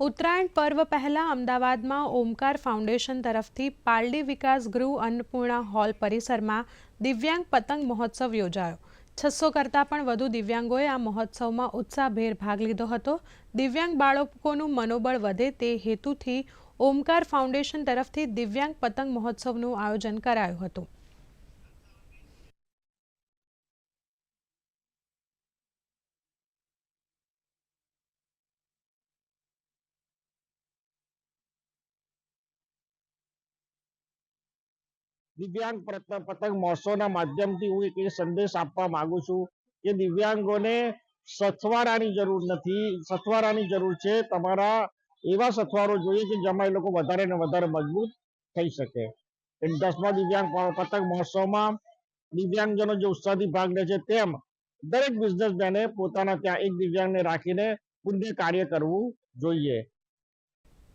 ઉત્તરાયણ પર્વ પહેલા અમદાવાદમાં ઓમકાર ફાઉન્ડેશન તરફથી પાલડી વિકાસ ગૃહ અન્નપૂર્ણા હોલ પરિસરમાં દિવ્યાંગ પતંગ મહોત્સવ યોજાયો. છસો કરતાં પણ વધુ દિવ્યાંગોએ આ મહોત્સવમાં ઉત્સાહભેર ભાગ લીધો હતો. દિવ્યાંગ બાળકોનું મનોબળ વધે તે હેતુથી ઓમકાર ફાઉન્ડેશન તરફથી દિવ્યાંગ પતંગ મહોત્સવનું આયોજન કરાયું હતું. દિવ્યાંગ પતંગ મહોત્સવના માધ્યમથી હું એક સંદેશ આપવા માંગુ છું કે દિવ્યાંગોને સથવારાની જરૂર નથી, સથવારાની જરૂર છે. તમારા એવા સથવારો જોઈએ કે જેમાં એ લોકો વધારે ને વધારે મજબૂત થઈ શકે. દસમા દિવ્યાંગ પતંગ મહોત્સવમાં દિવ્યાંગજનો જે ઉત્સાહથી ભાગ લે છે તેમ દરેક બિઝનેસમેને પોતાના ત્યાં એક દિવ્યાંગને રાખીને પુણ્ય કાર્ય કરવું જોઈએ.